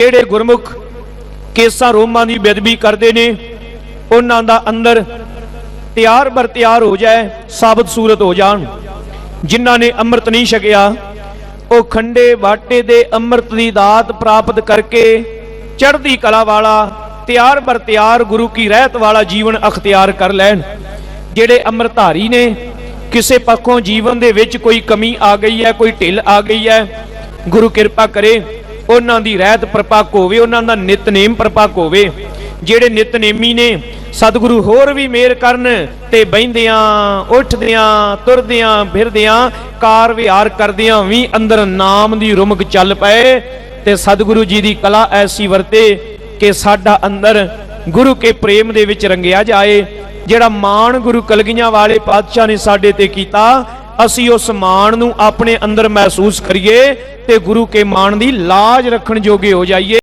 ਜਿਹੜੇ ਗੁਰਮੁਖ ਕੇਸਾਂ ਰੋਮਾਂ ਦੀ ਬੇਦਬੀ ਕਰਦੇ ਨੇ, ਉਹਨਾਂ ਦਾ ਅੰਦਰ ਤਿਆਰ ਬਰ ਤਿਆਰ ਹੋ ਜਾਏ, ਸਾਬਤ ਸੂਰਤ ਹੋ ਜਾਣ। ਜਿਨ੍ਹਾਂ ਨੇ ਅੰਮ੍ਰਿਤ ਨਹੀਂ ਛਕਿਆ, ਉਹ ਖੰਡੇ ਬਾਟੇ ਦੇ ਅੰਮ੍ਰਿਤ ਦੀ ਦਾਤ ਪ੍ਰਾਪਤ ਕਰਕੇ ਚੜ੍ਹਦੀ ਕਲਾ ਵਾਲਾ, ਤਿਆਰ ਬਰ ਤਿਆਰ ਗੁਰੂ ਕੀ ਰਹਿਤ ਵਾਲਾ ਜੀਵਨ ਅਖਤਿਆਰ ਕਰ ਲੈਣ। ਜਿਹੜੇ ਅੰਮ੍ਰਿਤਧਾਰੀ ਨੇ, ਕਿਸੇ ਪੱਖੋਂ ਜੀਵਨ ਦੇ ਵਿੱਚ ਕੋਈ ਕਮੀ ਆ ਗਈ ਹੈ, ਕੋਈ ਢਿੱਲ ਆ ਗਈ ਹੈ, ਗੁਰੂ ਕਿਰਪਾ ਕਰੇ ਉਹਨਾਂ ਦੀ ਰਹਿਤ ਪ੍ਰਪੱਕ ਹੋਵੇ, ਉਹਨਾਂ ਦਾ ਨਿਤਨੇਮ ਪ੍ਰਪੱਕ ਹੋਵੇ। ਜਿਹੜੇ ਨਿਤਨੇਮੀ ਨੇ, ਸਤਿਗੁਰੂ ਹੋਰ ਵੀ ਮਿਹਰ ਕਰਨ ਤੇ ਬਹਿੰਦਿਆਂ, ਉੱਠਦਿਆਂ, ਤੁਰਦਿਆਂ, ਫਿਰਦਿਆਂ, ਕਾਰ ਵਿਹਾਰ ਕਰਦਿਆਂ ਵੀ ਅੰਦਰ ਨਾਮ ਦੀ ਰੁਮਕ ਚੱਲ ਪਏ ਤੇ ਸਤਿਗੁਰੂ ਜੀ ਦੀ ਕਲਾ ਐਸੀ ਵਰਤੇ ਕਿ ਸਾਡਾ ਅੰਦਰ ਗੁਰੂ ਕੇ ਪ੍ਰੇਮ ਦੇ ਵਿੱਚ ਰੰਗਿਆ ਜਾਏ। ਜਿਹੜਾ ਮਾਣ ਗੁਰੂ ਕਲਗੀਆਂ ਵਾਲੇ ਪਾਤਸ਼ਾਹ ਨੇ ਸਾਡੇ ਤੇ ਕੀਤਾ ਅਸੀਂ ਉਸ ਮਾਣ ਨੂੰ ਆਪਣੇ ਅੰਦਰ ਮਹਿਸੂਸ ਕਰੀਏ ਤੇ ਗੁਰੂ ਕੇ ਮਾਣ ਦੀ ਲਾਜ ਰੱਖਣ ਜੋਗੇ ਹੋ ਜਾਈਏ।